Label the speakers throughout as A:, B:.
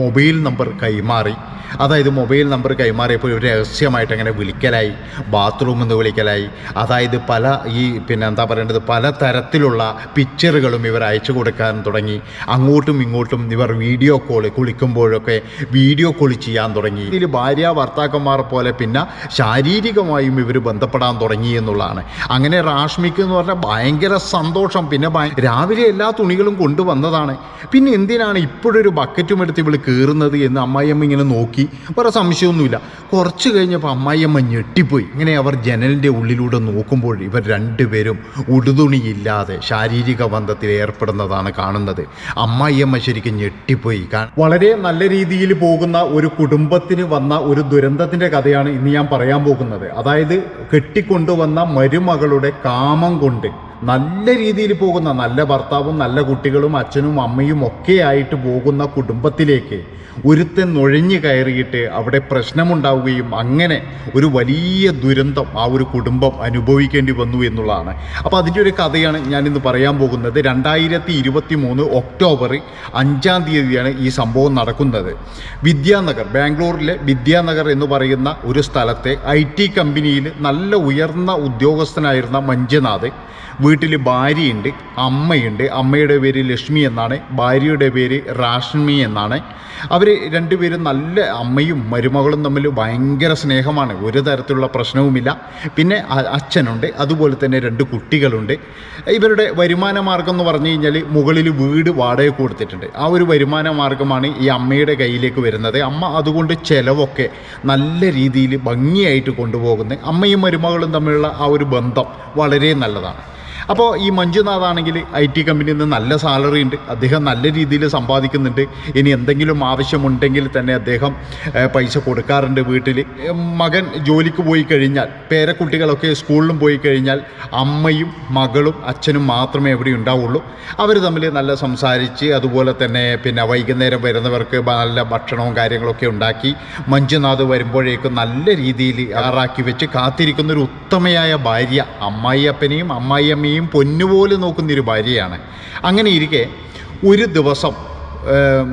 A: Mobile number കൈമാറി. അതായത് mobile number കൈമാറിയപ്പോൾ ഒരു രഹസ്യമായിട്ട് അങ്ങനെ വിളിക്കലായി ബാത്റൂമിൽ നിന്ന് വിളിക്കലായി. അതായത് പല ഈ പിന്നെ എന്താ പറയേണ്ടത് പല തരത്തിലുള്ള പിക്ചറുകളും ഇവർ അയച്ചു കൊടുക്കാൻ തുടങ്ങി. അങ്ങോട്ടും ഇങ്ങോട്ടും ഇവർ വീഡിയോ കോൾ കുളിക്കുമ്പോഴൊക്കെ വീഡിയോ കോൾ ചെയ്യാൻ തുടങ്ങി. ഇതിൽ ഭാര്യ ഭർത്താക്കന്മാർ പോലെ പിന്നെ ശാരീരികമായും ഇവർ ബന്ധപ്പെടാൻ തുടങ്ങി എന്നുള്ളതാണ്. അങ്ങനെ റാഷ്മിക്ക് എന്ന് പറഞ്ഞാൽ ഭയങ്കര സന്തോഷം. പിന്നെ രാവിലെ എല്ലാ തുണികളും കൊണ്ടുവന്നതാണ്. പിന്നെ എന്തിനാണ് ഇപ്പോഴൊരു ബക്കറ്റും എടുത്ത് ഇവൾ കയറുന്നത് എന്ന് അമ്മായിയമ്മ ഇങ്ങനെ നോക്കി. വേറെ സംശയമൊന്നുമില്ല. കുറച്ച് കഴിഞ്ഞപ്പോൾ അമ്മായിയമ്മ ഞെട്ടിപ്പോയി. ഇങ്ങനെ അവർ ജനലിന്റെ ഉള്ളിലൂടെ നോക്കുമ്പോൾ ഇവർ രണ്ടുപേരും ഉടുതുണിയില്ലാതെ ശാരീരിക ബന്ധത്തിൽ ഏർപ്പെടുന്നതാണ് കാണുന്നത്. അമ്മായിയമ്മ ശരിക്കും ഞെട്ടിപ്പോയി. വളരെ നല്ല രീതിയിൽ പോകുന്ന ഒരു കുടുംബത്തിന് വന്ന ഒരു ദുരന്തത്തിന്റെ കഥയാണ് ഇന്ന് ഞാൻ പറയാൻ പോകുന്നത്. അതായത് കെട്ടിക്കൊണ്ടുവന്ന മരുമകളുടെ കാമം കൊണ്ട് നല്ല രീതിയിൽ പോകുന്ന നല്ല ഭർത്താവും നല്ല കുട്ടികളും അച്ഛനും അമ്മയും ഒക്കെ ആയിട്ട് പോകുന്ന കുടുംബത്തിലേക്ക് ഒരുത്തൻ നുഴഞ്ഞു കയറിയിട്ട് അവിടെ പ്രശ്നമുണ്ടാവുകയും അങ്ങനെ ഒരു വലിയ ദുരന്തം ആ ഒരു കുടുംബം അനുഭവിക്കേണ്ടി വന്നു എന്നുള്ളതാണ്. അപ്പോൾ അതിന്റെ ഒരു കഥയാണ് ഞാനിന്ന് പറയാൻ പോകുന്നത്. രണ്ടായിരത്തി ഇരുപത്തി മൂന്ന് ഒക്ടോബർ അഞ്ചാം തീയതിയാണ് ഈ സംഭവം നടക്കുന്നത്. വിദ്യാനഗർ ബാംഗ്ലൂരിലെ വിദ്യാനഗർ എന്ന് പറയുന്ന ഒരു സ്ഥലത്തെ ഐ കമ്പനിയിൽ നല്ല ഉയർന്ന ഉദ്യോഗസ്ഥനായിരുന്ന മഞ്ജുനാഥ് വീട്ടിൽ ഭാര്യയുണ്ട് അമ്മയുണ്ട്. അമ്മയുടെ പേര് ലക്ഷ്മി എന്നാണ് ഭാര്യയുടെ പേര് റാഷ്മി എന്നാണ്. അവർ രണ്ടുപേരും നല്ല അമ്മയും മരുമകളും തമ്മിൽ ഭയങ്കര സ്നേഹമാണ്. ഒരു തരത്തിലുള്ള പ്രശ്നവുമില്ല. പിന്നെ അച്ഛനുണ്ട് അതുപോലെ തന്നെ രണ്ട് കുട്ടികളുണ്ട്. ഇവരുടെ വരുമാന മാർഗം എന്ന് പറഞ്ഞു കഴിഞ്ഞാൽ മുകളിൽ വീട് വാടക കൊടുത്തിട്ടുണ്ട്. ആ ഒരു വരുമാന മാർഗമാണ് ഈ അമ്മയുടെ കയ്യിലേക്ക് വരുന്നത്. അമ്മ അതുകൊണ്ട് ചിലവൊക്കെ നല്ല രീതിയിൽ ഭംഗിയായിട്ട് കൊണ്ടുപോകുന്നത് അമ്മയും മരുമകളും തമ്മിലുള്ള ആ ഒരു ബന്ധം വളരെ നല്ലതാണ്. അപ്പോൾ ഈ മഞ്ജുനാഥാണെങ്കിൽ ഐ ടി കമ്പനിയിൽ നിന്ന് നല്ല സാലറി ഉണ്ട്. അദ്ദേഹം നല്ല രീതിയിൽ സമ്പാദിക്കുന്നുണ്ട്. ഇനി എന്തെങ്കിലും ആവശ്യമുണ്ടെങ്കിൽ തന്നെ അദ്ദേഹം പൈസ കൊടുക്കാറുണ്ട് വീട്ടിൽ മകൻ ജോലിക്ക് പോയി കഴിഞ്ഞാൽ പേരക്കുട്ടികളൊക്കെ സ്കൂളിലും പോയി കഴിഞ്ഞാൽ അമ്മയും മകളും അച്ഛനും മാത്രമേ എവിടെ ഉണ്ടാവുള്ളൂ. അവർ തമ്മിൽ നല്ല സംസാരിച്ച് അതുപോലെ തന്നെ പിന്നെ വൈകുന്നേരം വരുന്നവർക്ക് നല്ല ഭക്ഷണവും കാര്യങ്ങളൊക്കെ ഉണ്ടാക്കി മഞ്ജുനാഥ് വരുമ്പോഴേക്കും നല്ല രീതിയിൽ ആറാക്കി വെച്ച് കാത്തിരിക്കുന്ന ഒരു ഉത്തമയായ ഭാര്യ അമ്മായിയപ്പനെയും അമ്മായിയമ്മയും പൊന്നുപോലെ നോക്കുന്ന ഒരു ഭാര്യയാണ്. അങ്ങനെ ഇരിക്കെ ഒരു ദിവസം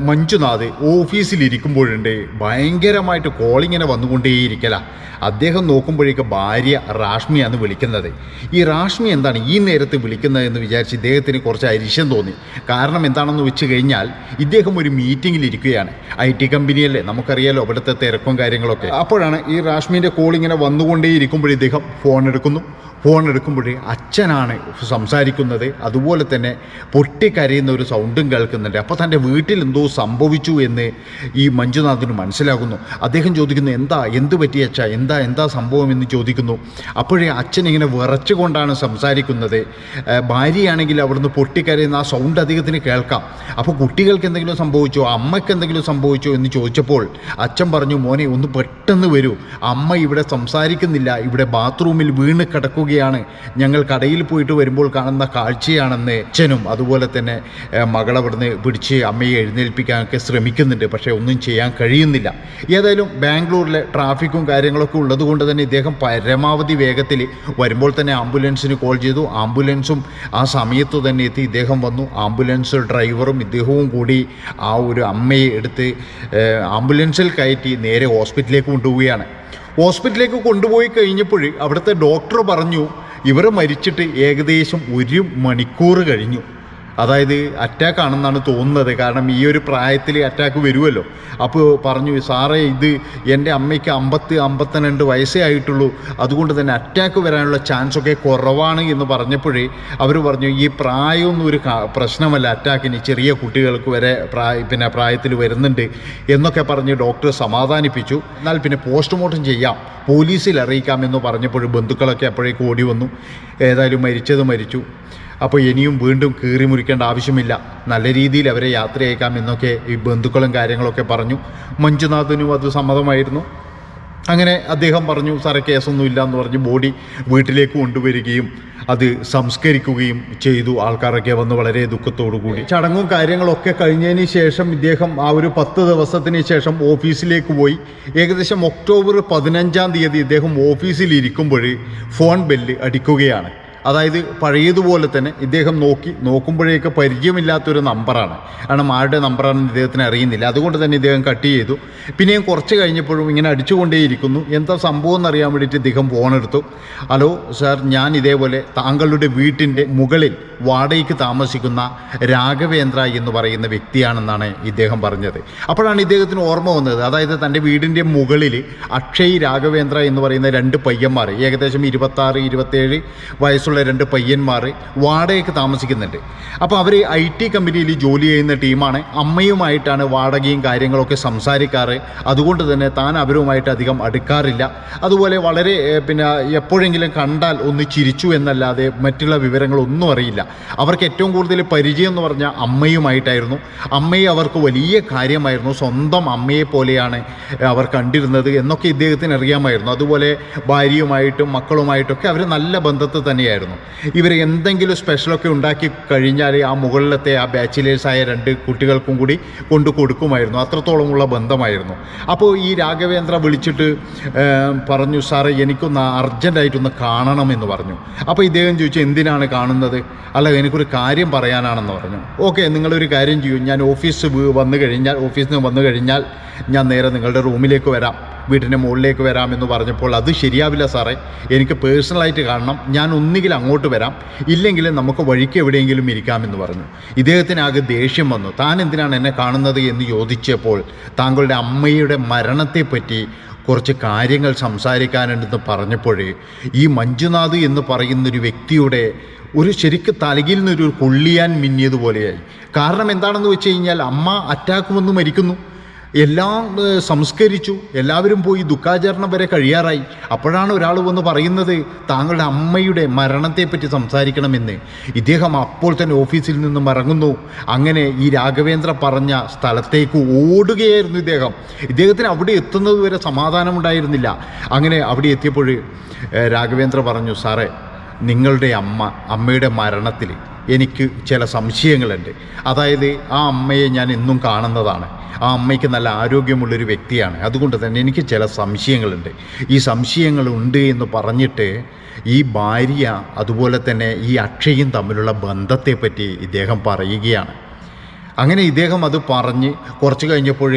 A: മഞ്ജുനാഥ് ഓഫീസിലിരിക്കുമ്പോഴുണ്ട് ഭയങ്കരമായിട്ട് കോളിങ്ങനെ വന്നുകൊണ്ടേയിരിക്കല. അദ്ദേഹം നോക്കുമ്പോഴേക്ക് ഭാര്യ റാഷ്മിയാണ് വിളിക്കുന്നത്. ഈ റാഷ്മി എന്താണ് ഈ നേരത്ത് വിളിക്കുന്നതെന്ന് വിചാരിച്ച് ഇദ്ദേഹത്തിന് കുറച്ച് അരിശം തോന്നി. കാരണം എന്താണെന്ന് വെച്ച് കഴിഞ്ഞാൽ ഇദ്ദേഹം ഒരു മീറ്റിങ്ങിലിരിക്കുകയാണ്. ഐ ടി കമ്പനിയല്ലേ നമുക്കറിയാലോ അവിടുത്തെ തിരക്കും കാര്യങ്ങളൊക്കെ. അപ്പോഴാണ് ഈ റാഷ്മിന്റെ കോൾ ഇങ്ങനെ വന്നുകൊണ്ടേയിരിക്കുമ്പോൾ ഇദ്ദേഹം ഫോൺ എടുക്കുന്നു ഫോൺ എടുക്കുമ്പോൾ അച്ഛനാണ് സംസാരിക്കുന്നത്. അതുപോലെ തന്നെ പൊട്ടിക്കരയുന്ന ഒരു സൗണ്ടും കേൾക്കുന്നുണ്ട്. അപ്പോൾ തന്റെ വീട്ടിൽ എന്തോ സംഭവിച്ചു എന്ന് ഈ മഞ്ജുനാഥിന് മനസ്സിലാകുന്നു. അദ്ദേഹം ചോദിക്കുന്നു എന്താ എന്ത് പറ്റിയ അച്ഛ? എന്താ എന്താ സംഭവം? എന്ന് ചോദിക്കുന്നു. അപ്പോഴേ അച്ഛൻ ഇങ്ങനെ വിറച്ചുകൊണ്ടാണ് സംസാരിക്കുന്നത്. ഭാര്യയാണെങ്കിൽ അവിടുന്ന് പൊട്ടിക്കരയുന്ന ആ സൗണ്ട് അദ്ദേഹത്തിന് കേൾക്കാം. അപ്പോൾ കുട്ടികൾക്ക് എന്തെങ്കിലും സംഭവിച്ചോ? അമ്മയ്ക്ക് എന്തെങ്കിലും സംഭവിച്ചോ എന്ന് ചോദിച്ചപ്പോൾ അച്ഛൻ പറഞ്ഞു മോനെ ഒന്ന് പെട്ടെന്ന് വരൂ. അമ്മ ഇവിടെ സംസാരിക്കുന്നില്ല. ഇവിടെ ബാത്റൂമിൽ വീണ് കിടക്കുകയാണ്. ഞങ്ങൾ കടയിൽ പോയിട്ട് വരുമ്പോൾ കാണുന്ന കാഴ്ചയാണെന്ന് അച്ഛനും അതുപോലെ തന്നെ മകളവിടുന്ന് പിടിച്ച് അമ്മയെ എഴുന്നേൽപ്പിക്കാനൊക്കെ ശ്രമിക്കുന്നുണ്ട് പക്ഷേ ഒന്നും ചെയ്യാൻ കഴിയുന്നില്ല. ഏതായാലും ബാംഗ്ലൂരിലെ ട്രാഫിക്കും കാര്യങ്ങളൊക്കെ ഉള്ളതുകൊണ്ട് തന്നെ ഇദ്ദേഹം പരമാവധി വേഗത്തിൽ വരുമ്പോൾ തന്നെ ആംബുലൻസിന് കോൾ ചെയ്തു. ആംബുലൻസും ആ സമയത്ത് തന്നെ എത്തി ഇദ്ദേഹം വന്നു. ആംബുലൻസ് ഡ്രൈവറും ഇദ്ദേഹവും കൂടി ആ ഒരു അമ്മയെ എടുത്ത് ആംബുലൻസിൽ കയറ്റി നേരെ ഹോസ്പിറ്റലിലേക്ക് കൊണ്ടുപോവുകയാണ്. ഹോസ്പിറ്റലിലേക്ക് കൊണ്ടുപോയി കഴിഞ്ഞപ്പോൾ അവിടുത്തെ ഡോക്ടർ പറഞ്ഞു ഇവർ മരിച്ചിട്ട് ഏകദേശം ഒരു മണിക്കൂർ കഴിഞ്ഞു. അതായത് അറ്റാക്ക് ആണെന്നാണ് തോന്നുന്നത്. കാരണം ഈ ഒരു പ്രായത്തിൽ അറ്റാക്ക് വരുമല്ലോ അപ്പോൾ പറഞ്ഞു സാറേ ഇത് എന്റെ അമ്മയ്ക്ക് അമ്പത്തി അമ്പത്തിരണ്ട് വയസ്സേ ആയിട്ടുള്ളൂ. അതുകൊണ്ട് തന്നെ അറ്റാക്ക് വരാനുള്ള ചാൻസ് ഒക്കെ കുറവാണ് എന്ന് പറഞ്ഞപ്പോഴേ അവർ പറഞ്ഞു ഈ പ്രായമൊന്നും ഒരു പ്രശ്നമല്ല. അറ്റാക്കിന് ചെറിയ കുട്ടികൾക്ക് വരെ പ്രായ പിന്നെ പ്രായത്തിൽ വരുന്നുണ്ട് എന്നൊക്കെ പറഞ്ഞ് ഡോക്ടർ സമാധാനിപ്പിച്ചു. എന്നാൽ പിന്നെ പോസ്റ്റ്മോർട്ടം ചെയ്യാം. പോലീസിൽ അറിയിക്കാമെന്ന് പറഞ്ഞപ്പോൾ ബന്ധുക്കളൊക്കെ അപ്പോഴേക്ക് ഓടി വന്നു. ഏതായാലും മരിച്ചത് മരിച്ചു. അപ്പോൾ ഇനിയും വീണ്ടും കീറി മുറിക്കേണ്ട ആവശ്യമില്ല. നല്ല രീതിയിൽ അവരെ യാത്ര അയക്കാം എന്നൊക്കെ ഈ ബന്ധുക്കളും കാര്യങ്ങളൊക്കെ പറഞ്ഞു. മഞ്ജുനാഥനും അത് സമ്മതമായിരുന്നു. അങ്ങനെ അദ്ദേഹം പറഞ്ഞു സാറേ കേസൊന്നുമില്ല എന്ന് പറഞ്ഞ് ബോഡി വീട്ടിലേക്ക് കൊണ്ടുവരികയും അത് സംസ്കരിക്കുകയും ചെയ്തു ആൾക്കാരൊക്കെ വന്ന് വളരെ ദുഃഖത്തോടു കൂടി. ചടങ്ങും കാര്യങ്ങളൊക്കെ കഴിഞ്ഞതിന് ശേഷം ഇദ്ദേഹം ആ ഒരു പത്ത് ദിവസത്തിന് ശേഷം ഓഫീസിലേക്ക് പോയി. ഏകദേശം ഒക്ടോബർ പതിനഞ്ചാം തീയതി ഇദ്ദേഹം ഓഫീസിൽ ഇരിക്കുമ്പോൾ ഫോൺ ബെല്ല് അടിക്കുകയാണ്. അതായത് പഴയതുപോലെ തന്നെ ഇദ്ദേഹം നോക്കി നോക്കുമ്പോഴേക്ക് പരിചയമില്ലാത്തൊരു നമ്പറാണ്. കാരണം ആരുടെ നമ്പറാണെന്ന് ഇദ്ദേഹത്തിന് അറിയുന്നില്ല. അതുകൊണ്ട് തന്നെ ഇദ്ദേഹം കട്ട് ചെയ്തു. പിന്നെയും കുറച്ച് കഴിഞ്ഞപ്പോഴും ഇങ്ങനെ അടിച്ചുകൊണ്ടേയിരിക്കുന്നു. എന്താ സംഭവം എന്നറിയാൻ വേണ്ടിയിട്ട് ഇദ്ദേഹം ഫോണെടുത്തു. ഹലോ സാർ ഞാൻ ഇതേപോലെ താങ്കളുടെ വീട്ടിന്റെ മുകളിൽ വാടകയ്ക്ക് താമസിക്കുന്ന രാഘവേന്ദ്ര എന്ന് പറയുന്ന വ്യക്തിയാണെന്നാണ് ഇദ്ദേഹം പറഞ്ഞത്. അപ്പോഴാണ് ഇദ്ദേഹത്തിന് ഓർമ്മ വന്നത്. അതായത് തന്റെ വീടിന്റെ മുകളിൽ അക്ഷയ് രാഘവേന്ദ്ര എന്ന് പറയുന്ന രണ്ട് പയ്യന്മാർ ഏകദേശം ഇരുപത്താറ് ഇരുപത്തേഴ് വയസ്സുള്ള രണ്ട് പയ്യന്മാർ വാടകയ്ക്ക് താമസിക്കുന്നുണ്ട്. അപ്പോൾ അവർ ഐ ടി കമ്പനിയിൽ ജോലി ചെയ്യുന്ന ടീമാണ്. അമ്മയുമായിട്ടാണ് വാടകയും കാര്യങ്ങളൊക്കെ സംസാരിക്കാറ്. അതുകൊണ്ട് തന്നെ താൻ അവരുമായിട്ട് അധികം അടുക്കാറില്ല. അതുപോലെ വളരെ പിന്നെ എപ്പോഴെങ്കിലും കണ്ടാൽ ഒന്ന് ചിരിച്ചു എന്നല്ലാതെ മറ്റുള്ള വിവരങ്ങളൊന്നും അറിയില്ല. അവർക്ക് ഏറ്റവും കൂടുതൽ പരിചയം എന്ന് പറഞ്ഞാൽ അമ്മയുമായിട്ടായിരുന്നു. അമ്മയെ അവർക്ക് വലിയ കാര്യമായിരുന്നു. സ്വന്തം അമ്മയെ പോലെയാണ് അവർ കണ്ടിരുന്നത് എന്നൊക്കെ ഇദ്ദേഹത്തിന് അറിയാമായിരുന്നു. അതുപോലെ ഭാര്യയുമായിട്ടും മക്കളുമായിട്ടൊക്കെ അവർ നല്ല ബന്ധത്തിൽ തന്നെയായിരുന്നു. ഇവർ എന്തെങ്കിലും സ്പെഷ്യലൊക്കെ ഉണ്ടാക്കി കഴിഞ്ഞാൽ ആ മുകളിലത്തെ ആ ബാച്ചിലേഴ്സായ രണ്ട് കുട്ടികൾക്കും കൂടി കൊണ്ടു കൊടുക്കുമായിരുന്നു. അത്രത്തോളമുള്ള ബന്ധമായിരുന്നു. അപ്പോൾ ഈ രാഘവേന്ദ്ര വിളിച്ചിട്ട് പറഞ്ഞു സാറേ എനിക്കൊന്ന് അർജന്റായിട്ടൊന്ന് കാണണമെന്ന് പറഞ്ഞു. അപ്പോൾ ഇദ്ദേഹം ചോദിച്ചു എന്തിനാണ് കാണുന്നത്? അല്ല എനിക്കൊരു കാര്യം പറയാനാണെന്ന് പറഞ്ഞു. ഓക്കെ നിങ്ങളൊരു കാര്യം ചെയ്യൂ. ഞാൻ ഓഫീസ് വന്നു കഴിഞ്ഞാൽ ഓഫീസിൽ നിന്ന് വന്നു കഴിഞ്ഞാൽ ഞാൻ നേരെ നിങ്ങളുടെ റൂമിലേക്ക് വരാം. വീട്ടിന്റെ മുകളിലേക്ക് വരാമെന്ന് പറഞ്ഞപ്പോൾ അത് ശരിയാവില്ല സാറേ. എനിക്ക് പേഴ്സണലായിട്ട് കാണണം. ഞാൻ ഒന്നുകിൽ അങ്ങോട്ട് വരാം. ഇല്ലെങ്കിൽ നമുക്ക് വഴിക്ക് എവിടെയെങ്കിലും ഇരിക്കാമെന്ന് പറഞ്ഞു. ഇദ്ദേഹത്തിനാകെ ദേഷ്യം വന്നു. താൻ എന്തിനാണ് എന്നെ കാണുന്നത് എന്ന് ചോദിച്ചപ്പോൾ താങ്കളുടെ അമ്മയുടെ മരണത്തെപ്പറ്റി കുറച്ച് കാര്യങ്ങൾ സംസാരിക്കാനുണ്ടെന്ന് പറഞ്ഞപ്പോഴേ ഈ മഞ്ജുനാഥ് എന്ന് പറയുന്നൊരു വ്യക്തിയുടെ ഒരു ശരിക്ക് തലകിൽ നിന്നൊരു കൊള്ളിയാൻ മിന്നിയതുപോലെയായി. കാരണം എന്താണെന്ന് വെച്ച് കഴിഞ്ഞാൽ അമ്മ അറ്റാക്ക് വന്ന് മരിക്കുന്നു. എല്ലാം സംസ്കരിച്ചു. എല്ലാവരും പോയി ദുഃഖാചരണം വരെ കഴിയാറായി. അപ്പോഴാണ് ഒരാൾ വന്ന് പറയുന്നത് താങ്കളുടെ അമ്മയുടെ മരണത്തെപ്പറ്റി സംസാരിക്കണമെന്ന്. ഇദ്ദേഹം അപ്പോൾ തന്നെ ഓഫീസിൽ നിന്നും ഇറങ്ങുന്നു അങ്ങനെ ഈ രാഘവേന്ദ്ര പറഞ്ഞ സ്ഥലത്തേക്ക് ഓടുകയായിരുന്നു ഇദ്ദേഹം. ഇദ്ദേഹത്തിന് അവിടെ എത്തുന്നത് വരെ സമാധാനമുണ്ടായിരുന്നില്ല. അങ്ങനെ അവിടെ എത്തിയപ്പോൾ രാഘവേന്ദ്ര പറഞ്ഞു സാറേ നിങ്ങളുടെ അമ്മ അമ്മയുടെ മരണത്തിൽ എനിക്ക് ചില സംശയങ്ങളുണ്ട്. അതായത് ആ അമ്മയെ ഞാൻ എന്നും കാണുന്നതാണ്. ആ അമ്മയ്ക്ക് നല്ല ആരോഗ്യമുള്ളൊരു വ്യക്തിയാണ്. അതുകൊണ്ട് തന്നെ എനിക്ക് ചില സംശയങ്ങളുണ്ട്. ഈ സംശയങ്ങളുണ്ട് എന്ന് പറഞ്ഞിട്ട് ഈ ഭാര്യ അതുപോലെ തന്നെ ഈ അക്ഷയും തമ്മിലുള്ള ബന്ധത്തെപ്പറ്റി ഇദ്ദേഹം പറയുകയാണ്. അങ്ങനെ ഇദ്ദേഹം അത് പറഞ്ഞ് കുറച്ച് കഴിഞ്ഞപ്പോൾ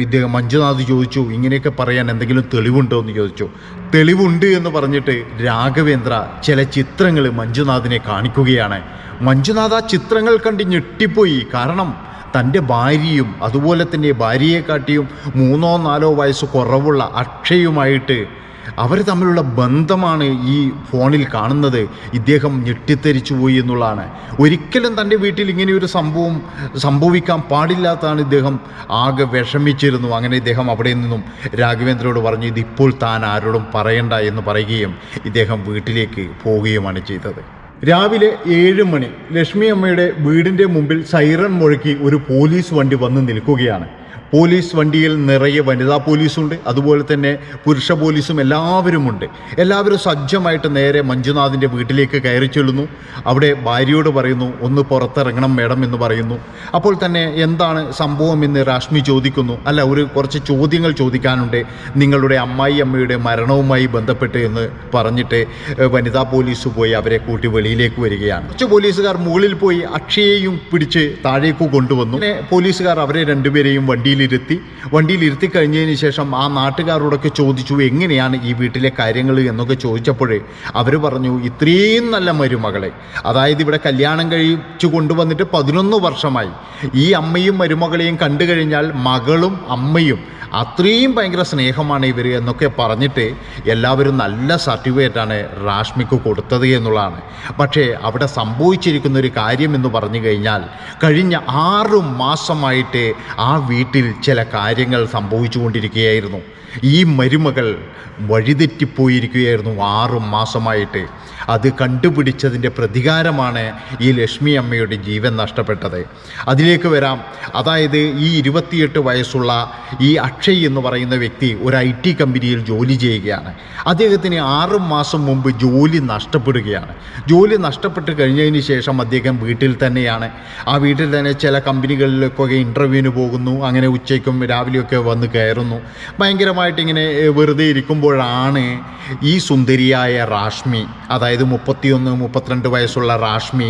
A: ഇദ്ദേഹം മഞ്ജുനാഥ് ചോദിച്ചു ഇങ്ങനെയൊക്കെ പറയാൻ എന്തെങ്കിലും തെളിവുണ്ടോ? എന്ന് ചോദിച്ചു. തെളിവുണ്ട് എന്ന് പറഞ്ഞിട്ട് രാഘവേന്ദ്ര ചില ചിത്രങ്ങൾ മഞ്ജുനാഥിനെ കാണിക്കുകയാണ്. മഞ്ജുനാഥ് ആ ചിത്രങ്ങൾ കണ്ട് ഞെട്ടിപ്പോയി. കാരണം തന്റെ ഭാര്യയും അതുപോലെ തന്നെ ഭാര്യയെക്കാട്ടിയും മൂന്നോ നാലോ വയസ്സ് കുറവുള്ള അക്ഷയുമായിട്ട് അവർ തമ്മിലുള്ള ബന്ധമാണ് ഈ ഫോണിൽ കാണുന്നത്. ഇദ്ദേഹം ഞെട്ടിത്തെരിച്ചു പോയി എന്നുള്ളതാണ്. ഒരിക്കലും തന്റെ വീട്ടിൽ ഇങ്ങനെയൊരു സംഭവം സംഭവിക്കാൻ പാടില്ലാത്തതാണ് ഇദ്ദേഹം. ആകെ വിഷമിച്ചിരുന്നു. അങ്ങനെ ഇദ്ദേഹം അവിടെ നിന്നും രാഘവേന്ദ്രയോട് പറഞ്ഞു ഇതിപ്പോൾ താൻ ആരോടും പറയണ്ട എന്ന് പറയുകയും ഇദ്ദേഹം വീട്ടിലേക്ക് പോവുകയുമാണ് ചെയ്തത്. രാവിലെ ഏഴ് മണി ലക്ഷ്മി അമ്മയുടെ വീടിന്റെ മുമ്പിൽ സൈറൺ മുഴക്കി ഒരു പോലീസ് വണ്ടി വന്ന് നിൽക്കുകയാണ്. പോലീസ് വണ്ടിയിൽ നിറയെ വനിതാ പോലീസുണ്ട്. അതുപോലെ തന്നെ പുരുഷ പോലീസും എല്ലാവരുമുണ്ട്. എല്ലാവരും സജ്ജമായിട്ട് നേരെ മഞ്ജുനാഥിന്റെ വീട്ടിലേക്ക് കയറി ചെല്ലുന്നു. അവിടെ ഭാര്യയോട് പറയുന്നു ഒന്ന് പുറത്തിറങ്ങണം മേഡം എന്ന് പറയുന്നു. അപ്പോൾ തന്നെ എന്താണ് സംഭവം എന്ന് രാഷ്മി ചോദിക്കുന്നു. അല്ല ഒരു കുറച്ച് ചോദ്യങ്ങൾ ചോദിക്കാനുണ്ട്. നിങ്ങളുടെ അമ്മായി അമ്മയുടെ മരണവുമായി ബന്ധപ്പെട്ട് എന്ന് പറഞ്ഞിട്ട് വനിതാ പോലീസ് പോയി അവരെ കൂട്ടി വെളിയിലേക്ക് വരികയാണ്. കുറച്ച് പോലീസുകാർ മുകളിൽ പോയി അക്ഷയെയും പിടിച്ച് താഴേക്ക് കൊണ്ടുവന്നു. പോലീസുകാർ അവരെ രണ്ടുപേരെയും വണ്ടിയിലിരുത്തി. വണ്ടിയിലിരുത്തി കഴിഞ്ഞതിന് ശേഷം ആ നാട്ടുകാരോടൊക്കെ ചോദിച്ചു എങ്ങനെയാണ് ഈ വീട്ടിലെ കാര്യങ്ങൾ? എന്നൊക്കെ ചോദിച്ചപ്പോഴേ അവർ പറഞ്ഞു ഇത്രയും നല്ല മരുമകളെ. അതായത് ഇവിടെ കല്യാണം കഴിച്ചു കൊണ്ടുവന്നിട്ട് പതിനൊന്ന് വർഷമായി. ഈ അമ്മയും മരുമകളെയും കണ്ടു കഴിഞ്ഞാൽ മകളും അമ്മയും അത്രയും ഭയങ്കര സ്നേഹമാണ് ഇവർ എന്നൊക്കെ പറഞ്ഞിട്ട് എല്ലാവരും നല്ല സർട്ടിഫിക്കറ്റാണ് റാഷ്മിക്ക് കൊടുത്തത് എന്നുള്ളതാണ്. പക്ഷേ അവിടെ സംഭവിച്ചിരിക്കുന്ന ഒരു കാര്യം എന്ന് പറഞ്ഞു കഴിഞ്ഞാൽ കഴിഞ്ഞ ആറു മാസമായിട്ട് ആ വീട്ടിൽ ചില കാര്യങ്ങൾ സംഭവിച്ചുകൊണ്ടിരിക്കുകയായിരുന്നു. ഈ മരുമകൾ വഴിതെറ്റിപ്പോയിരിക്കുകയായിരുന്നു ആറു മാസമായിട്ട്. അത് കണ്ടുപിടിച്ചതിന്റെ പ്രതികാരമാണ് ഈ ലക്ഷ്മി അമ്മയുടെ ജീവൻ നഷ്ടപ്പെട്ടത്. അതിലേക്ക് വരാം. അതായത് ഈ ഇരുപത്തിയെട്ട് വയസ്സുള്ള ഈ അക്ഷയ് എന്ന് പറയുന്ന വ്യക്തി ഒരു ഐ ടി കമ്പനിയിൽ ജോലി ചെയ്യുകയാണ്. അദ്ദേഹത്തിന് ആറ് മാസം മുമ്പ് ജോലി നഷ്ടപ്പെടുകയാണ്. ജോലി നഷ്ടപ്പെട്ട് കഴിഞ്ഞതിന് ശേഷം അദ്ദേഹം വീട്ടിൽ തന്നെയാണ്. ആ വീട്ടിൽ തന്നെ ചില കമ്പനികളിലേക്കൊക്കെ ഇന്റർവ്യൂവിന് പോകുന്നു. അങ്ങനെ ഉച്ചയ്ക്കും രാവിലെയൊക്കെ വന്ന് കയറുന്നു. ഭയങ്കരമായിട്ട് ഇങ്ങനെ വെറുതെ ഇരിക്കുമ്പോഴാണ് ഈ സുന്ദരിയായ റാഷ്മി അതായത് മുപ്പത്തിയൊന്ന് മുപ്പത്തിരണ്ട് വയസ്സുള്ള റാഷ്മി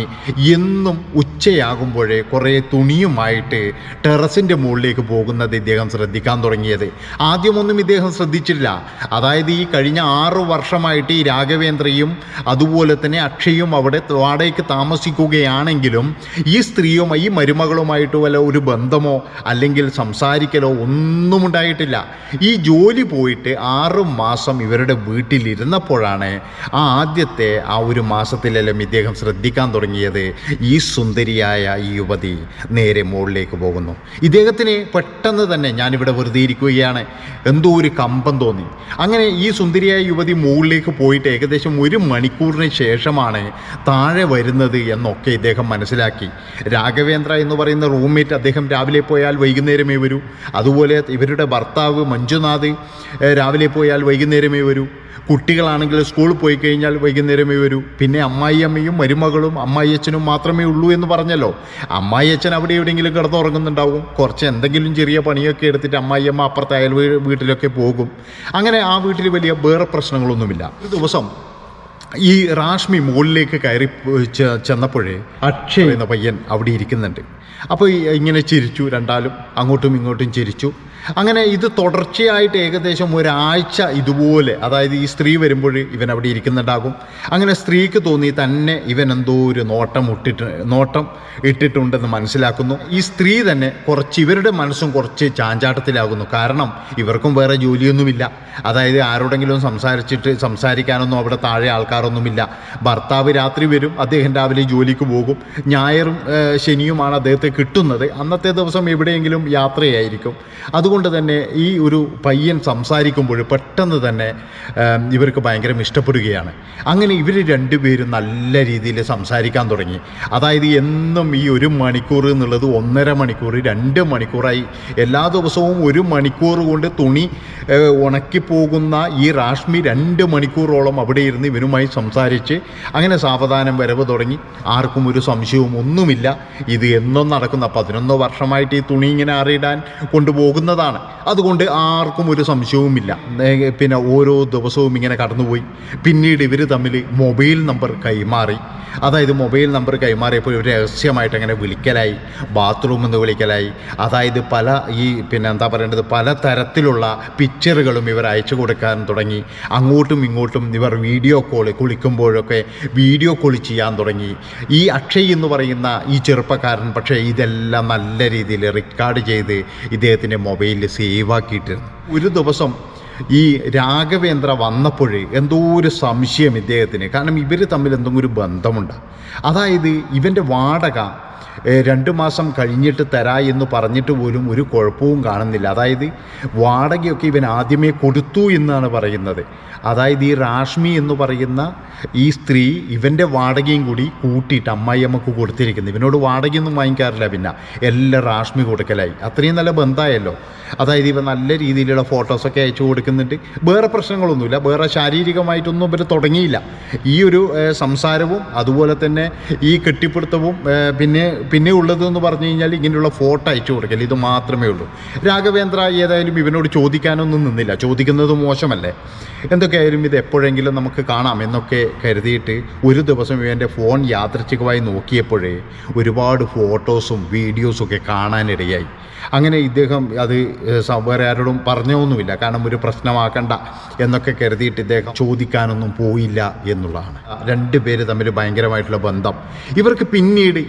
A: എന്നും ഉച്ചയാകുമ്പോഴേ കുറേ തുണിയുമായിട്ട് ടെറസിന്റെ മുകളിലേക്ക് പോകുന്നത് ഇദ്ദേഹം ശ്രദ്ധിക്കാൻ തുടങ്ങിയത്. ആദ്യമൊന്നും ഇദ്ദേഹം ശ്രദ്ധിച്ചില്ല. അതായത് ഈ കഴിഞ്ഞ ആറ് വർഷമായിട്ട് ഈ രാഘവേന്ദ്രയും അതുപോലെ തന്നെ അക്ഷയും അവിടെ വാടകയ്ക്ക് താമസിക്കുകയാണെങ്കിലും ഈ സ്ത്രീയും ഈ മരുമകളുമായിട്ട് വല്ല ഒരു ബന്ധമോ അല്ലെങ്കിൽ സംസാരിക്കലോ ഒന്നും ഉണ്ടായിട്ടില്ല. ഈ ജോലി പോയിട്ട് ആറ് മാസം ഇവരുടെ വീട്ടിലിരുന്നപ്പോഴാണ് ആ ആദ്യത്തെ ആ ഒരു മാസത്തിലെല്ലാം ഇദ്ദേഹം ശ്രദ്ധിക്കാൻ തുടങ്ങിയത് ഈ സുന്ദരിയായ ഈ യുവതി നേരെ മുകളിലേക്ക് പോകുന്നു. ഇദ്ദേഹത്തിന് പെട്ടെന്ന് തന്നെ ഞാനിവിടെ വെറുതെ ഇരിക്കുകയാണ്. എന്തോ ഒരു കമ്പം തോന്നി. അങ്ങനെ ഈ സുന്ദരിയായ യുവതി മുകളിലേക്ക് പോയിട്ട് ഏകദേശം ഒരു മണിക്കൂറിന് ശേഷമാണ് താഴെ വരുന്നത് എന്നൊക്കെ ഇദ്ദേഹം മനസ്സിലാക്കി. രാഘവേന്ദ്ര എന്ന് പറയുന്ന റൂംമേറ്റ് അദ്ദേഹം രാവിലെ പോയാൽ വൈകുന്നേരമേ വരൂ. അതുപോലെ ഇവരുടെ ഭർത്താവ് മഞ്ജുനാഥ് രാവിലെ പോയാൽ വൈകുന്നേരമേ വരൂ. കുട്ടികളാണെങ്കിൽ സ്കൂളിൽ പോയി കഴിഞ്ഞാൽ വൈകുന്നേരമേ വരൂ. പിന്നെ അമ്മായിയമ്മയും മരുമകളും അമ്മായിയച്ഛനും മാത്രമേ ഉള്ളൂ എന്ന് പറഞ്ഞല്ലോ. അമ്മായിയച്ഛൻ അവിടെ എവിടെയെങ്കിലും കിടന്നുറങ്ങുന്നുണ്ടാവും. കുറച്ച് എന്തെങ്കിലും ചെറിയ പണിയൊക്കെ എടുത്തിട്ട് അമ്മായിയമ്മ അപ്പുറത്തെ അയൽ വീട്ടിലൊക്കെ പോകും. അങ്ങനെ ആ വീട്ടിൽ വലിയ വേറെ പ്രശ്നങ്ങളൊന്നുമില്ല. ഒരു ദിവസം ഈ റാഷ്മി മുകളിലേക്ക് കയറി ചെന്നപ്പോഴേ അക്ഷയ് എന്ന പയ്യൻ അവിടെ ഇരിക്കുന്നുണ്ട്. അപ്പോൾ ഇങ്ങനെ ചിരിച്ചു രണ്ടാലും അങ്ങോട്ടും ഇങ്ങോട്ടും ചിരിച്ചു. അങ്ങനെ ഇത് തുടർച്ചയായിട്ട് ഏകദേശം ഒരാഴ്ച ഇതുപോലെ അതായത് ഈ സ്ത്രീ വരുമ്പോൾ ഇവൻ അവിടെ ഇരിക്കുന്നുണ്ടാകും. അങ്ങനെ സ്ത്രീക്ക് തോന്നി തന്നെ ഇവൻ എന്തോ ഒരു നോട്ടം ഇട്ടിട്ട് നോട്ടം ഇട്ടിട്ടുണ്ടെന്ന് മനസ്സിലാക്കുന്നു. ഈ സ്ത്രീ തന്നെ കുറച്ച് ഇവരുടെ മനസ്സും കുറച്ച് ചാഞ്ചാട്ടത്തിലാകുന്നു. കാരണം ഇവർക്കും വേറെ ജോലിയൊന്നുമില്ല. അതായത് ആരോടെങ്കിലും സംസാരിച്ചിട്ട് സംസാരിക്കാനൊന്നും അവിടെ താഴെ ആൾക്കാരൊന്നുമില്ല. ഭർത്താവ് രാത്രി വരും അദ്ദേഹം രാവിലെ ജോലിക്ക് പോകും. ഞായറും ശനിയുമാണ് അദ്ദേഹത്തെ കിട്ടുന്നത്. അന്നത്തെ ദിവസം എവിടെയെങ്കിലും യാത്രയായിരിക്കും. അതുകൊണ്ട് തന്നെ ഈ ഒരു പയ്യൻ സംസാരിക്കുമ്പോൾ പെട്ടെന്ന് തന്നെ ഇവർക്ക് ഭയങ്കര ഇഷ്ടപ്പെടുകയാണ്. അങ്ങനെ ഇവർ രണ്ടുപേരും നല്ല രീതിയിൽ സംസാരിക്കാൻ തുടങ്ങി. അതായത് എന്നും ഈ ഒരു മണിക്കൂർ എന്നുള്ളത് ഒന്നര മണിക്കൂർ രണ്ട് മണിക്കൂറായി. എല്ലാ ദിവസവും ഒരു മണിക്കൂർ കൊണ്ട് തുണി ഉണക്കിപ്പോകുന്ന ഈ റാഷ്മി രണ്ട് മണിക്കൂറോളം അവിടെ ഇരുന്ന് ഇവനുമായി സംസാരിച്ച് അങ്ങനെ സാവധാനം വരവ് തുടങ്ങി. ആർക്കും ഒരു സംശയവും ഒന്നുമില്ല. ഇത് എന്നും നടക്കുന്ന പതിനൊന്ന് വർഷമായിട്ട് ഈ തുണി ഇങ്ങനെ അറിയിടാൻ കൊണ്ടുപോകുന്നതാണ് അതുകൊണ്ട് ആർക്കും ഒരു സംശയവുമില്ല. പിന്നെ ഓരോ ദിവസവും ഇങ്ങനെ കടന്നുപോയി. പിന്നീട് ഇവർ തമ്മിൽ മൊബൈൽ നമ്പർ കൈമാറി. അതായത് മൊബൈൽ നമ്പർ കൈമാറിയപ്പോൾ ഇവർ രഹസ്യമായിട്ട് അങ്ങനെ വിളിക്കലായി. ബാത്റൂമിൽ നിന്ന് വിളിക്കലായി. അതായത് പല ഈ പിന്നെ എന്താ പറയേണ്ടത്? പല തരത്തിലുള്ള പിക്ചറുകളും ഇവർ അയച്ചു കൊടുക്കാൻ തുടങ്ങി. അങ്ങോട്ടും ഇങ്ങോട്ടും ഇവർ വീഡിയോ കോൾ കുളിക്കുമ്പോഴൊക്കെ വീഡിയോ കോൾ ചെയ്യാൻ തുടങ്ങി. ഈ അക്ഷയ് എന്ന് പറയുന്ന ഈ ചെറുപ്പക്കാരൻ പക്ഷേ ഇതെല്ലാം നല്ല രീതിയിൽ റെക്കോർഡ് ചെയ്ത് ഇദ്ദേഹത്തിന്റെ മൊബൈലിൽ സേവ് ആക്കിയിട്ടിരുന്നു ഒരു ദിവസം ഈ രാഘവേന്ദ്ര വന്നപ്പോഴേ എന്തോ ഒരു സംശയം ഇദ്ദേഹത്തിന്. കാരണം ഇവർ തമ്മിൽ എന്തെങ്കിലും ഒരു ബന്ധമുണ്ട്. അതായത് ഇവന്റെ വാടക രണ്ട് മാസം കഴിഞ്ഞിട്ട് തരാ എന്ന് പറഞ്ഞിട്ട് പോലും ഒരു കുഴപ്പവും കാണുന്നില്ല. അതായത് വാടകയൊക്കെ ഇവൻ ആദ്യമേ കൊടുത്തു എന്നാണ് പറയുന്നത്. അതായത് ഈ റാഷ്മി എന്ന് പറയുന്ന ഈ സ്ത്രീ ഇവന്റെ വാടകയും കൂടി കൂട്ടിയിട്ട് അമ്മായിയമ്മക്ക് കൊടുത്തിരിക്കുന്നു. ഇവനോട് വാടകയൊന്നും വാങ്ങിക്കാറില്ല പിന്നെ. എല്ലാം റാഷ്മി കൊടുക്കലായി. അത്രയും നല്ല ബന്ധമായല്ലോ അതായത് ഇവ നല്ല രീതിയിലുള്ള ഫോട്ടോസൊക്കെ അയച്ചു കൊടുക്കുന്നുണ്ട്. വേറെ പ്രശ്നങ്ങളൊന്നുമില്ല. വേറെ ശാരീരികമായിട്ടൊന്നും ഇവർ തുടങ്ങിയില്ല. ഈ ഒരു സംസാരവും അതുപോലെ തന്നെ ഈ കെട്ടിപ്പിടുത്തവും പിന്നെ പിന്നെ ഉള്ളതെന്ന് പറഞ്ഞു കഴിഞ്ഞാൽ ഇങ്ങനെയുള്ള ഫോട്ടോ അയച്ചു കൊടുക്കൽ ഇത് മാത്രമേ ഉള്ളൂ. രാഘവേന്ദ്ര ഏതായാലും ഇവനോട് ചോദിക്കാനൊന്നും നിന്നില്ല. ചോദിക്കുന്നത് മോശമല്ലേ? എന്തൊക്കെയായാലും ഇത് എപ്പോഴെങ്കിലും നമുക്ക് കാണാം എന്നൊക്കെ കരുതിയിട്ട് ഒരു ദിവസം ഇവന്റെ ഫോൺ യാദൃച്ഛികമായി നോക്കിയപ്പോഴേ ഒരുപാട് ഫോട്ടോസും വീഡിയോസും ഒക്കെ കാണാനിടയായി. അങ്ങനെ ഇദ്ദേഹം അത് വേറെ ആരോടും പറഞ്ഞൊന്നുമില്ല. കാരണം ഒരു പ്രശ്നമാക്കണ്ട എന്നൊക്കെ കരുതിയിട്ട് ഇദ്ദേഹം ചോദിക്കാനൊന്നും പോയില്ല എന്നുള്ളതാണ്. രണ്ടുപേര് തമ്മിൽ ഭയങ്കരമായിട്ടുള്ള ബന്ധം. ഇവർക്ക് പിന്നീട്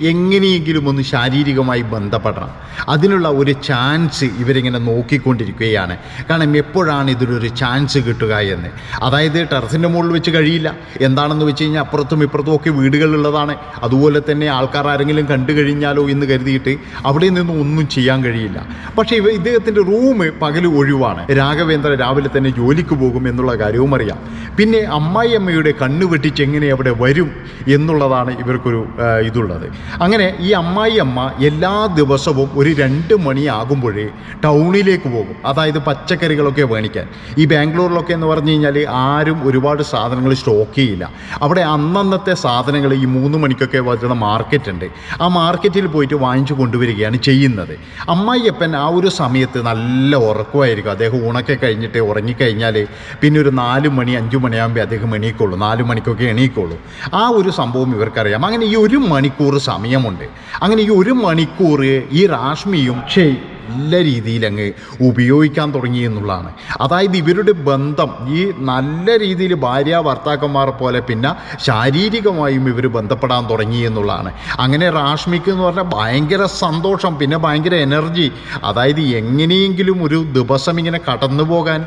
A: എങ്ങനെയെങ്കിലും ഒന്ന് ശാരീരികമായി ബന്ധപ്പെടണം. അതിനുള്ള ഒരു ചാൻസ് ഇവരിങ്ങനെ നോക്കിക്കൊണ്ടിരിക്കുകയാണ്. കാരണം എപ്പോഴാണ് ഇതിലൊരു ചാൻസ് കിട്ടുക എന്ന്. അതായത് ടെറസിന്റെ മുകളിൽ വെച്ച് കഴിയില്ല. എന്താണെന്ന് വെച്ച് കഴിഞ്ഞാൽ അപ്പുറത്തും ഇപ്പുറത്തും ഒക്കെ വീടുകളുള്ളതാണ് അതുപോലെ തന്നെ ആൾക്കാർ ആരെങ്കിലും കണ്ടു കഴിഞ്ഞാലോ എന്ന് കരുതിയിട്ട് അവിടെ നിന്നും ഒന്നും ചെയ്യാൻ കഴിയില്ല. പക്ഷേ ഇവ ഇദ്ദേഹത്തിന്റെ റൂം പകൽ ഒഴിവാണ്. രാഘവേന്ദ്ര രാവിലെ തന്നെ ജോലിക്ക് പോകും എന്നുള്ള കാര്യവും അറിയാം. പിന്നെ അമ്മായിയമ്മയുടെ കണ്ണ് വെട്ടിച്ച് എങ്ങനെ അവിടെ വരും എന്നുള്ളതാണ് ഇവർക്കൊരു ഇതുള്ളത്. അങ്ങനെ ഈ അമ്മായിയമ്മ എല്ലാ ദിവസവും ഒരു രണ്ട് മണിയാകുമ്പോഴേ ടൗണിലേക്ക് പോകും. അതായത് പച്ചക്കറികളൊക്കെ മേടിക്കാൻ ഈ ബാംഗ്ലൂരിലൊക്കെ എന്ന് പറഞ്ഞു കഴിഞ്ഞാൽ ആരും ഒരുപാട് സാധനങ്ങൾ സ്റ്റോക്ക് ചെയ്യില്ല. അവിടെ അന്നന്നത്തെ സാധനങ്ങൾ ഈ മൂന്ന് മണിക്കൊക്കെ വരുന്ന മാർക്കറ്റ് ഉണ്ട്. ആ മാർക്കറ്റിൽ പോയിട്ട് വാങ്ങിച്ചു കൊണ്ടുവരികയാണ് ചെയ്യുന്നത്. അമ്മ അമ്മായിയപ്പൻ ആ ഒരു സമയത്ത് നല്ല ഉറക്കമായിരിക്കും. അദ്ദേഹം ഉണക്കെ കഴിഞ്ഞിട്ട് ഉറങ്ങിക്കഴിഞ്ഞാൽ പിന്നെ ഒരു നാല് മണി അഞ്ച് മണിയാകുമ്പോൾ അദ്ദേഹം എണീക്കുള്ളൂ. നാല് മണിക്കൊക്കെ എണീക്കുള്ളൂ. ആ ഒരു സംഭവം ഇവർക്കറിയാം. അങ്ങനെ ഈ ഒരു മണിക്കൂർ സമയമുണ്ട്. അങ്ങനെ ഈ ഒരു മണിക്കൂർ ഈ റാഷ്മിയും ഷെയ് നല്ല രീതിയിൽ അങ്ങ് ഉപയോഗിക്കാൻ തുടങ്ങി എന്നുള്ളതാണ്. അതായത് ഇവരുടെ ബന്ധം ഈ നല്ല രീതിയിൽ ഭാര്യ ഭർത്താക്കന്മാർ പോലെ പിന്നെ ശാരീരികമായും ഇവർ ബന്ധപ്പെടാൻ തുടങ്ങി എന്നുള്ളതാണ്. അങ്ങനെ റാഷ്മിക്ക് എന്ന് പറഞ്ഞാൽ ഭയങ്കര സന്തോഷം പിന്നെ ഭയങ്കര എനർജി. അതായത് എങ്ങനെയെങ്കിലും ഒരു ദിവസം ഇങ്ങനെ കടന്നു പോകാൻ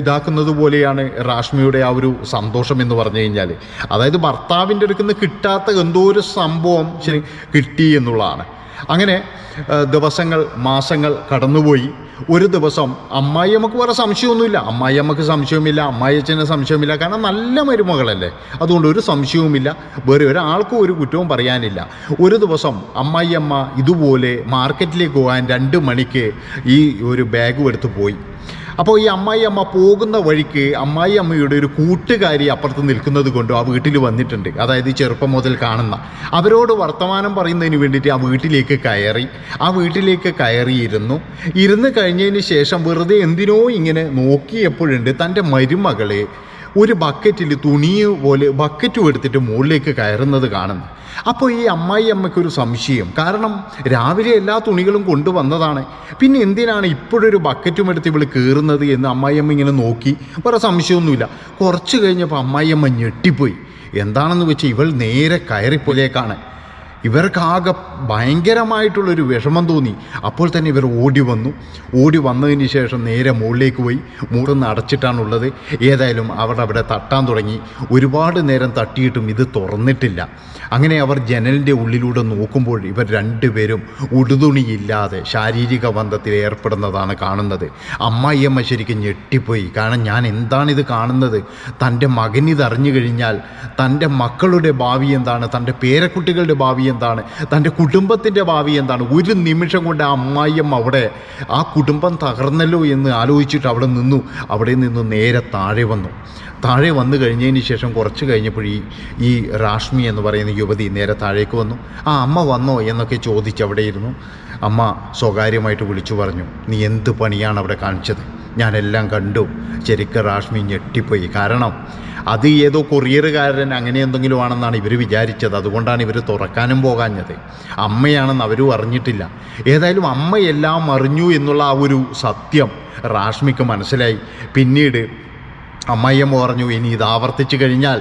A: ഇതാക്കുന്നത് പോലെയാണ് റാഷ്മിയുടെ ആ ഒരു സന്തോഷം എന്ന് പറഞ്ഞു കഴിഞ്ഞാൽ അതായത് ഭർത്താവിന്റെ അടുക്കുന്ന കിട്ടാത്ത എന്തോ ഒരു സംഭവം ശരി കിട്ടി എന്നുള്ളതാണ്. അങ്ങനെ ദിവസങ്ങൾ മാസങ്ങൾ കടന്നുപോയി. ഒരു ദിവസം അമ്മായിയമ്മക്ക് വേറെ സംശയമൊന്നുമില്ല. അമ്മായിയമ്മക്ക് സംശയവുമില്ല. അമ്മായിയച്ഛന് സംശയവുമില്ല. കാരണം നല്ല മരുമകളല്ലേ? അതുകൊണ്ട് ഒരു സംശയവുമില്ല. വേറെ ഒരാൾക്കും ഒരു കുറ്റവും പറയാനില്ല. ഒരു ദിവസം അമ്മായിയമ്മ ഇതുപോലെ മാർക്കറ്റിലേക്ക് പോകാൻ രണ്ട് മണിക്ക് ഈ ഒരു ബാഗും എടുത്ത് പോയി. അപ്പോൾ ഈ അമ്മായി അമ്മ പോകുന്ന വഴിക്ക് അമ്മായി അമ്മയുടെ ഒരു കൂട്ടുകാരി അപ്പുറത്ത് നിൽക്കുന്നത് കൊണ്ടും ആ വീട്ടിൽ വന്നിട്ടുണ്ട്. അതായത് ചെറുപ്പം മുതൽ കാണുന്ന. അവരോട് വർത്തമാനം പറയുന്നതിന് വേണ്ടിയിട്ട് ആ വീട്ടിലേക്ക് കയറി. ആ വീട്ടിലേക്ക് കയറിയിരുന്നു. ഇരുന്ന് കഴിഞ്ഞതിന് ശേഷം വെറുതെ എന്തിനോ ഇങ്ങനെ നോക്കിയപ്പോഴുണ്ട് തന്റെ മരുമകളെ ഒരു ബക്കറ്റിൽ തുണി പോലെ ബക്കറ്റും എടുത്തിട്ട് മുകളിലേക്ക് കയറുന്നത് കാണുന്നു. അപ്പോൾ ഈ അമ്മായി അമ്മയ്ക്കൊരു സംശയം. കാരണം രാവിലെ എല്ലാ തുണികളും കൊണ്ടുവന്നതാണ്. പിന്നെ എന്തിനാണ് ഇപ്പോഴൊരു ബക്കറ്റും എടുത്ത് ഇവൾ കയറുന്നത് എന്ന് അമ്മായി അമ്മ ഇങ്ങനെ നോക്കി? വേറെ സംശയമൊന്നുമില്ല. കുറച്ച് കഴിഞ്ഞപ്പോൾ അമ്മായി അമ്മ ഞെട്ടിപ്പോയി. എന്താണെന്ന് വെച്ചാൽ ഇവൾ നേരെ കയറിപ്പോലേക്കാണ് ഇവർക്കാകെ ഭയങ്കരമായിട്ടുള്ളൊരു വിഷമം തോന്നി. അപ്പോൾ തന്നെ ഇവർ ഓടി വന്നു. ഓടി വന്നതിന് ശേഷം നേരെ മുകളിലേക്ക് പോയി. മൂടുന്ന് അടച്ചിട്ടാണുള്ളത്. ഏതായാലും അവർ അവിടെ തട്ടാൻ തുടങ്ങി. ഒരുപാട് നേരം തട്ടിയിട്ടും ഇത് തുറന്നിട്ടില്ല. അങ്ങനെ അവർ ജനലിന്റെ ഉള്ളിലൂടെ നോക്കുമ്പോൾ ഇവർ രണ്ടുപേരും ഉടുതുണിയില്ലാതെ ശാരീരിക ബന്ധത്തിൽ ഏർപ്പെടുന്നതാണ് കാണുന്നത്. അമ്മായിയമ്മ ശരിക്കും ഞെട്ടിപ്പോയി. കാരണം ഞാൻ എന്താണിത് കാണുന്നത്? തന്റെ മകൻ അറിഞ്ഞു കഴിഞ്ഞാൽ തന്റെ മക്കളുടെ ഭാവി എന്താണ്? തന്റെ പേരക്കുട്ടികളുടെ ഭാവി എന്താണ്? തന്റെ കുടുംബത്തിന്റെ ഭാവി എന്താണ്? ഒരു നിമിഷം കൊണ്ട് ആ അമ്മായിയമ്മ അവിടെ ആ കുടുംബം തകർന്നല്ലോ എന്ന് ആലോചിച്ചിട്ട് അവിടെ നിന്നു. അവിടെ നിന്ന് നേരെ താഴെ വന്നു. താഴെ വന്നു കഴിഞ്ഞതിന് ശേഷം കുറച്ച് കഴിഞ്ഞപ്പോൾ ഈ ഈ റാഷ്മി എന്ന് പറയുന്ന യുവതി നേരെ താഴേക്ക് വന്നു. ആ അമ്മ വന്നോ? എന്നൊക്കെ ചോദിച്ച് അവിടെ ഇരുന്നു. അമ്മ സ്വകാര്യമായിട്ട് വിളിച്ചു പറഞ്ഞു നീ എന്ത് പണിയാണ് അവിടെ കാണിച്ചത്? ഞാനെല്ലാം കണ്ടു. ശരിക്കും റാഷ്മി ഞെട്ടിപ്പോയി. കാരണം അത് ഏതോ കൊറിയറുകാരൻ അങ്ങനെ എന്തെങ്കിലും ആണെന്നാണ് ഇവർ വിചാരിച്ചത്. അതുകൊണ്ടാണ് ഇവർ തുറക്കാനും പോകാഞ്ഞത്. അമ്മയാണെന്ന് അവരും അറിഞ്ഞിട്ടില്ല. ഏതായാലും അമ്മയെല്ലാം അറിഞ്ഞു എന്നുള്ള ആ ഒരു സത്യം റാഷ്മിക്ക് മനസ്സിലായി. പിന്നീട് അമ്മയമ്മ പറഞ്ഞു ഇനി ഇത് ആവർത്തിച്ചു കഴിഞ്ഞാൽ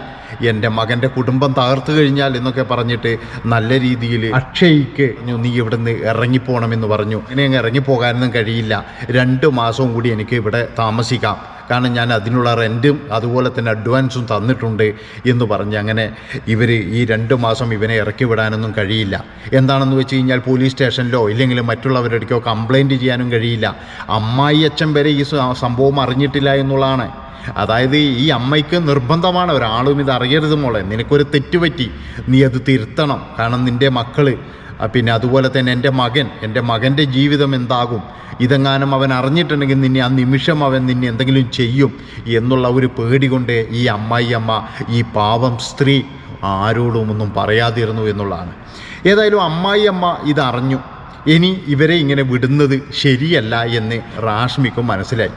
A: എന്റെ മകന്റെ കുടുംബം തകർത്തു കഴിഞ്ഞാൽ എന്നൊക്കെ പറഞ്ഞിട്ട് നല്ല രീതിയിൽ അക്ഷയ്ക്ക് നീ ഇവിടുന്ന് ഇറങ്ങിപ്പോണമെന്ന് പറഞ്ഞു. ഇനി അങ്ങ് ഇറങ്ങിപ്പോകാനൊന്നും കഴിയില്ല. രണ്ട് മാസവും കൂടി എനിക്ക് ഇവിടെ താമസിക്കാം. കാരണം ഞാൻ അതിനുള്ള റെന്റും അതുപോലെ തന്നെ അഡ്വാൻസും തന്നിട്ടുണ്ട് എന്ന് പറഞ്ഞ് അങ്ങനെ ഇവർ ഈ രണ്ട് മാസം ഇവനെ ഇറക്കി വിടാനൊന്നും കഴിയില്ല. എന്താണെന്ന് വെച്ച് കഴിഞ്ഞാൽ പോലീസ് സ്റ്റേഷനിലോ ഇല്ലെങ്കിൽ മറ്റുള്ളവരുടെ അടുക്കോ കംപ്ലൈന്റ് ചെയ്യാനും കഴിയില്ല. അമ്മായി അച്ഛൻ വരെ ഈ സംഭവം അറിഞ്ഞിട്ടില്ല എന്നുള്ളതാണ്. അതായത് ഈ അമ്മയ്ക്ക് നിർബന്ധമാണ് ഒരാളും ഇത് അറിയരുത് മോളെ. നിനക്കൊരു തെറ്റുപറ്റി നീ അത് തിരുത്തണം. കാരണം നിന്റെ മക്കൾ പിന്നെ അതുപോലെ തന്നെ എന്റെ മകൻ എന്റെ മകന്റെ ജീവിതം എന്താകും? ഇതെങ്ങാനും അവൻ അറിഞ്ഞിട്ടുണ്ടെങ്കിൽ നിന്നെ ആ നിമിഷം അവൻ നിന്നെ എന്തെങ്കിലും ചെയ്യും എന്നുള്ള ഒരു പേടി കൊണ്ട് ഈ അമ്മായി അമ്മ ഈ പാവം സ്ത്രീ ആരോടും ഒന്നും പറയാതിരുന്നു എന്നുള്ളതാണ്. ഏതായാലും അമ്മായി അമ്മ ഇതറിഞ്ഞു. ഇനി ഇവരെ ഇങ്ങനെ വിടുന്നത് ശരിയല്ല എന്ന് റാഷ്മിക്കും മനസ്സിലായി.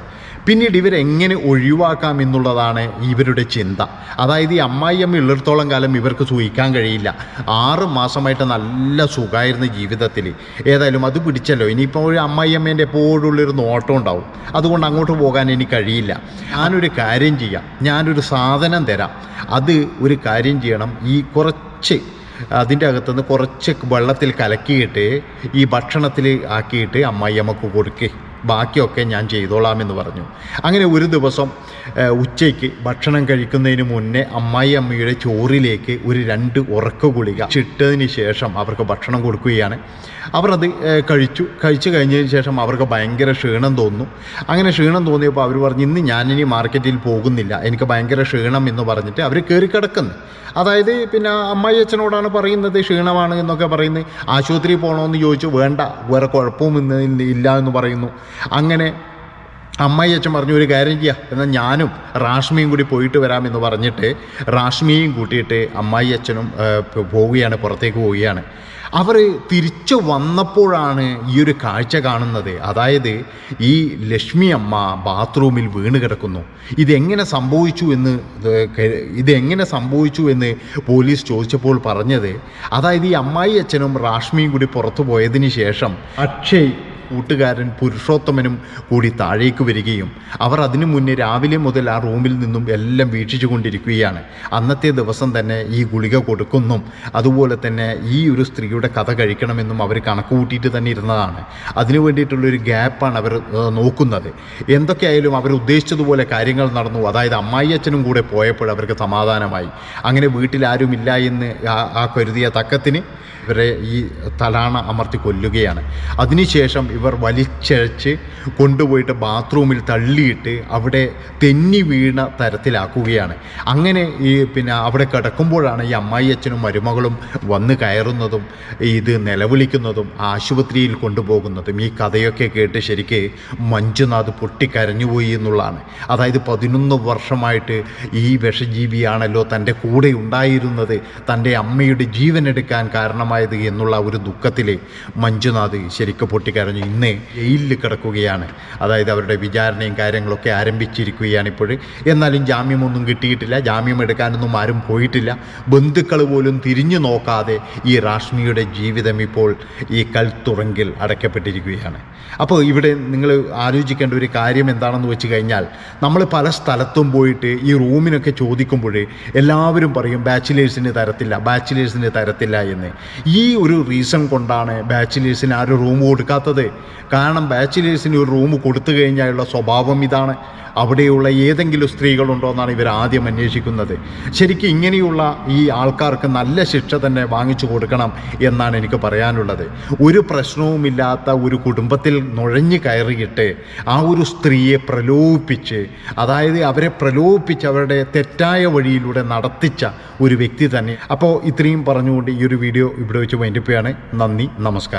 A: പിന്നീട് ഇവരെങ്ങനെ ഒഴിവാക്കാം എന്നുള്ളതാണ് ഇവരുടെ ചിന്ത. അതായത് ഈ അമ്മായിയമ്മ ഉള്ളിടത്തോളം കാലം ഇവർക്ക് സൂഹിക്കാൻ കഴിയില്ല. ആറ് മാസമായിട്ട് നല്ല സുഖമായിരുന്ന ജീവിതത്തിൽ. ഏതായാലും അത് പിടിച്ചല്ലോ. ഇനിയിപ്പോൾ ഒരു അമ്മായിയമ്മേന്റെ എപ്പോഴുള്ളൊരു നോട്ടം ഉണ്ടാവും. അതുകൊണ്ട് അങ്ങോട്ട് പോകാൻ എനിക്ക് കഴിയില്ല. ഞാനൊരു കാര്യം ചെയ്യാം. ഞാനൊരു സാധനം തരാം. അത് ഒരു കാര്യം ചെയ്യണം. ഈ കുറച്ച് അതിന്റെ അകത്തുനിന്ന് കുറച്ച് വെള്ളത്തിൽ കലക്കിയിട്ട് ഈ ഭക്ഷണത്തിൽ ആക്കിയിട്ട് അമ്മായിയമ്മക്ക് കൊടുക്കുക ബാക്കിയൊക്കെ ഞാൻ ചെയ്തോളാമെന്ന് പറഞ്ഞു. അങ്ങനെ ഒരു ദിവസം ഉച്ചയ്ക്ക് ഭക്ഷണം കഴിക്കുന്നതിന് മുന്നേ അമ്മായി അമ്മയുടെ ചോറിലേക്ക് ഒരു രണ്ട് ഉറക്ക ഗുളിക ചിട്ടതിന് ശേഷം അവർക്ക് ഭക്ഷണം കൊടുക്കുകയാണ്. അവർ അത് കഴിച്ചു. കഴിച്ചു കഴിഞ്ഞതിന് ശേഷം അവർക്ക് ഭയങ്കര ക്ഷീണം തോന്നുന്നു. അങ്ങനെ ക്ഷീണം തോന്നിയപ്പോൾ അവർ പറഞ്ഞു ഇന്ന് ഞാനിനി മാർക്കറ്റിൽ പോകുന്നില്ല. എനിക്ക് ഭയങ്കര ക്ഷീണം എന്ന് പറഞ്ഞിട്ട് അവർ കയറി കിടക്കുന്നു. അതായത് പിന്നെ അമ്മായി അച്ഛനോടാണ് പറയുന്നത് ക്ഷീണമാണ് എന്നൊക്കെ പറയുന്നത്. ആശുപത്രിയിൽ പോകണമെന്ന് ചോദിച്ചു. വേണ്ട. വേറെ കുഴപ്പവും ഇന്ന് ഇല്ല എന്ന് പറയുന്നു. അങ്ങനെ അമ്മായി അച്ഛൻ പറഞ്ഞു ഒരു കാര്യം ചെയ്യുക എന്നാൽ ഞാനും റാഷ്മിയും കൂടി പോയിട്ട് വരാമെന്ന് പറഞ്ഞിട്ട് റാഷ്മിയും കൂട്ടിയിട്ട് അമ്മായി അച്ഛനും പോവുകയാണ് പുറത്തേക്ക് പോവുകയാണ്. അവർ തിരിച്ചു വന്നപ്പോഴാണ് ഈ ഒരു കാഴ്ച കാണുന്നത്. അതായത് ഈ ലക്ഷ്മി അമ്മ ബാത്റൂമിൽ വീണ് കിടക്കുന്നു. ഇതെങ്ങനെ സംഭവിച്ചു എന്ന് ഇതെങ്ങനെ സംഭവിച്ചു എന്ന് പോലീസ് ചോദിച്ചപ്പോൾ പറഞ്ഞത് അതായത് ഈ അമ്മായി അച്ഛനും റാഷ്മിയും കൂടി പുറത്തു പോയതിന് ശേഷം അക്ഷയ് കൂട്ടുകാരൻ പുരുഷോത്തമനും കൂടി താഴേക്ക് വരികയും അവർ അതിനു മുന്നേ രാവിലെ മുതൽ ആ റൂമിൽ നിന്നും എല്ലാം വീക്ഷിച്ചു കൊണ്ടിരിക്കുകയാണ് അന്നത്തെ ദിവസം തന്നെ ഈ ഗുളിക കൊടുക്കുന്നു. അതുപോലെ തന്നെ ഈ ഒരു സ്ത്രീയുടെ കഥ കഴിക്കണമെന്നും അവർ കണക്ക് കൂട്ടിയിട്ട് തന്നെ ഇരുന്നതാണ്. അതിനു വേണ്ടിയിട്ടുള്ളൊരു ഗ്യാപ്പാണ് അവർ നോക്കുന്നത്. എന്തൊക്കെയായാലും അവർ ഉദ്ദേശിച്ചതുപോലെ കാര്യങ്ങൾ നടന്നു. അതായത് അമ്മായി അച്ഛനും കൂടെ പോയപ്പോൾ അവർക്ക് സമാധാനമായി. അങ്ങനെ വീട്ടിൽ ആരുമില്ല എന്ന് ആ- കരുതിയ തക്കത്തിന് ഇവരെ ഈ തലാണ അമർത്തി കൊല്ലുകയാണ്. അതിനുശേഷം ഇവർ വലിച്ചഴച്ച് കൊണ്ടുപോയിട്ട് ബാത്റൂമിൽ തള്ളിയിട്ട് അവിടെ തെന്നി വീണ തരത്തിലാക്കുകയാണ്. അങ്ങനെ ഈ പിന്നെ അവിടെ കിടക്കുമ്പോഴാണ് ഈ അമ്മായി അച്ഛനും മരുമകളും വന്ന് കയറുന്നതും ഇത് നിലവിളിക്കുന്നതും ആശുപത്രിയിൽ കൊണ്ടുപോകുന്നതും ഈ കഥയൊക്കെ കേട്ട് ശരിക്ക് മഞ്ജുനാഥ് പൊട്ടിക്കരഞ്ഞുപോയി എന്നുള്ളതാണ്. അതായത് പതിനൊന്ന് വർഷമായിട്ട് ഈ വിഷജീവിയാണല്ലോ തന്റെ കൂടെ ഉണ്ടായിരുന്നത് തന്റെ അമ്മയുടെ ജീവനെടുക്കാൻ കാരണമായത് എന്നുള്ള ഒരു ദുഃഖത്തിൽ മഞ്ജുനാഥ് ശരിക്കും പൊട്ടിക്കരഞ്ഞു. ഇന്ന് ജയിലിൽ കിടക്കുകയാണ്. അതായത് അവരുടെ വിചാരണയും കാര്യങ്ങളൊക്കെ ആരംഭിച്ചിരിക്കുകയാണ് ഇപ്പോൾ എന്നാലും ജാമ്യമൊന്നും കിട്ടിയിട്ടില്ല. ജാമ്യം എടുക്കാനൊന്നും ആരും പോയിട്ടില്ല. ബന്ധുക്കൾ പോലും തിരിഞ്ഞു നോക്കാതെ ഈ റാഷ്മിയുടെ ജീവിതം ഇപ്പോൾ ഈ കൽത്തുറങ്കിൽ അടയ്ക്കപ്പെട്ടിരിക്കുകയാണ്. അപ്പോൾ ഇവിടെ നിങ്ങൾ ആലോചിക്കേണ്ട ഒരു കാര്യം എന്താണെന്ന് വെച്ച് കഴിഞ്ഞാൽ നമ്മൾ പല സ്ഥലത്തും പോയിട്ട് ഈ റൂമിനൊക്കെ ചോദിക്കുമ്പോൾ എല്ലാവരും പറയും ബാച്ചിലേഴ്സിന് തരത്തില്ല ബാച്ചിലേഴ്സിന് തരത്തില്ല എന്ന്. ഈ ഒരു റീസൺ കൊണ്ടാണ് ബാച്ചിലേഴ്സിന് ആരും റൂം കൊടുക്കാത്തത്. കാരണം ബാച്ചിലേഴ്സിന് ഒരു റൂം കൊടുത്തു കഴിഞ്ഞാലുള്ള സ്വഭാവം ഇതാണ്. അവിടെയുള്ള ഏതെങ്കിലും സ്ത്രീകളുണ്ടോ എന്നാണ് ഇവർ ആദ്യം അന്വേഷിക്കുന്നത്. ശരിക്കും ഇങ്ങനെയുള്ള ഈ ആൾക്കാർക്ക് നല്ല ശിക്ഷ തന്നെ വാങ്ങിച്ചു കൊടുക്കണം എന്നാണ് എനിക്ക് പറയാനുള്ളത്. ഒരു പ്രശ്നവുമില്ലാത്ത ഒരു കുടുംബത്തിൽ നുഴഞ്ഞു കയറിയിട്ട് ആ ഒരു സ്ത്രീയെ പ്രലോഭിപ്പിച്ച് അതായത് അവരെ പ്രലോഭിപ്പിച്ച് അവരുടെ തെറ്റായ വഴിയിലൂടെ നടത്തിച്ച ഒരു വ്യക്തി തന്നെ. അപ്പോൾ ഇത്രയും പറഞ്ഞുകൊണ്ട് ഈ ഒരു വീഡിയോ ഇവിടെ വെച്ച് വൈൻഡിപ്പിയാണ് നന്ദി നമസ്കാരം.